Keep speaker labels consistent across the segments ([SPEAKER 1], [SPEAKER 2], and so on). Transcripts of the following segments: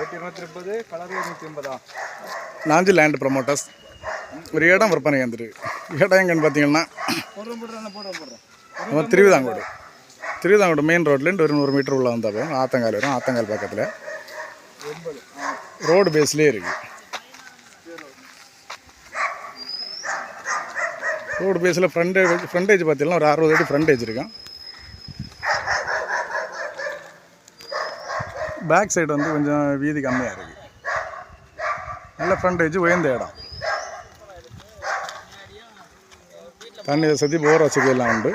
[SPEAKER 1] Rate இருநூத்தி முப்பது colour
[SPEAKER 2] Nanji land promoters ஒரு இடம் விற்பனை வந்துருக்கு இடம் எங்கன்னு பார்த்தீங்கன்னா நம்ம திருவிதாங்கோடு திருவிதாங்கோடு மெயின் ரோட்லேருந்து ஒரு நூறு மீட்டர் உள்ள வந்தால் போதும் ஆத்தங்கால் வரும் ஆத்தங்கால் பக்கத்தில் ரோடு பேஸ்லேயே இருக்குது ரோடு பேஸில் ஃப்ரண்டேஜ் ஃப்ரண்டேஜ் பார்த்தீங்கன்னா ஒரு அறுபது அடி ஃப்ரண்டேஜ் இருக்கும் பேக் சைடு வந்து கொஞ்சம் வீதி கம்மியாக இருக்குது நல்ல ஃப்ரண்டேஜ் உயர்ந்த இடம். தண்ணி வசதி போர் வசதி எல்லாம் உண்டு.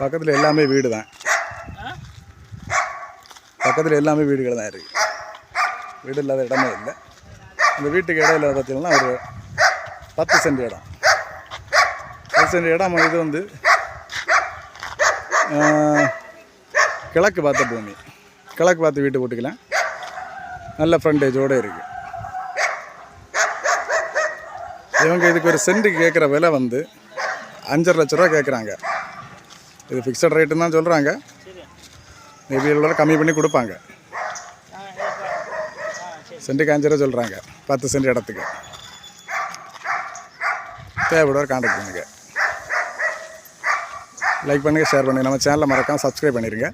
[SPEAKER 2] பக்கத்தில் எல்லாமே வீடு தான் பக்கத்தில் எல்லாமே வீடுகள் தான் இருக்குது வீடு இல்லாத இடமே இல்லை. இந்த வீட்டுக்கு இடையில பார்த்தீங்கன்னா ஒரு பத்து சென்ட் இடம். பத்து சென்ட் இடம் இது வந்து கிழக்கு பார்த்த பூமி. கிழக்கு பார்த்து வீட்டு போட்டுக்கலாம். நல்ல ஃப்ரண்டேஜோடு இருக்குது இவங்க இதுக்கு ஒரு சென்ட்டுக்கு கேட்குற விலை வந்து அஞ்சரை லட்ச ரூபா கேட்குறாங்க. இது ஃபிக்ஸட் ரேட்டுன்னு தான் சொல்கிறாங்க மேபி இவ்வளோ கம்மி பண்ணி கொடுப்பாங்க. சென்ட்டுக்கு அஞ்சு ரூபா சொல்கிறாங்க பத்து சென்ட் இடத்துக்கு. தேவைப்படுவார் காண்டாக்ட் பண்ணுங்கள் லைக் பண்ணுங்கள் ஷேர் பண்ணுங்கள் நம்ம சேனலை மறக்காமல் சப்ஸ்கிரைப் பண்ணிடுங்க